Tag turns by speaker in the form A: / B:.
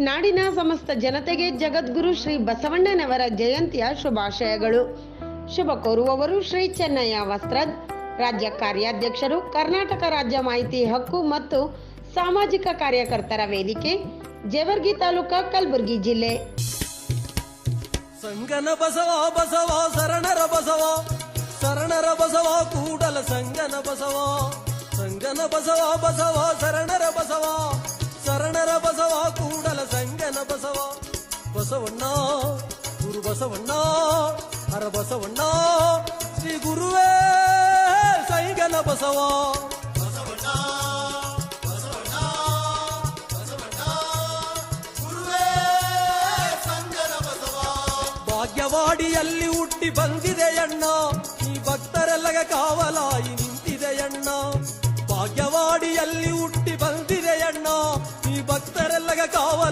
A: ನಾಡಿನ ಸಮಸ್ತ ಜನತೆಗೆ ಜಗದ್ಗುರು ಶ್ರೀ ಬಸವಣ್ಣನವರ ಜಯಂತಿಯ ಶುಭಾಶಯಗಳು. ಶುಭ ಕೋರುವವರು ಶ್ರೀ ಚೆನ್ನಯ್ಯ ವಸ್ತ್ರದ್. ರಾಜ್ಯ ಕಾರ್ಯಾಧ್ಯಕ್ಷರು, ಕರ್ನಾಟಕ ರಾಜ್ಯ ಮಾಹಿತಿ ಹಕ್ಕು ಮತ್ತು ಸಾಮಾಜಿಕ ಕಾರ್ಯಕರ್ತರ ವೇದಿಕೆ, ಜೇವರ್ಗಿ ತಾಲೂಕಾ ಕಲಬುರಗಿ ಜಿಲ್ಲೆ.
B: ಸಂಗನ ಬಸವ ಬಸವ, ಶರಣರ ಬಸವ ಶರಣರ ಬಸವ, ಕೂಡಲ ಸಂಗನ ಬಸವ ಸಂಗನ ಬಸವ ಬಸವ, ಶರಣರ ಬಸವ. ಬಸವಣ್ಣ ಗುರು ಬಸವಣ್ಣ ಹರ ಬಸವಣ್ಣ ಶ್ರೀ ಗುರುವೇ ಸೈಗಲ ಬಸವ. ಭಾಗ್ಯವಾಡಿಯಲ್ಲಿ ಹುಟ್ಟಿ ಬಂದಿದೆಯಣ್ಣ ಈ ಭಕ್ತರೆಲ್ಲಗ ಕಾವಲಾಯಿ ನಿಂತಿದೆಯಣ್ಣ ಭಾಗ್ಯವಾಡಿಯಲ್ಲಿ ಹುಟ್ಟಿ ಬಂದಿದೆಯಣ್ಣ ಈ ಭಕ್ತರೆಲ್ಲಗ ಕಾವಲ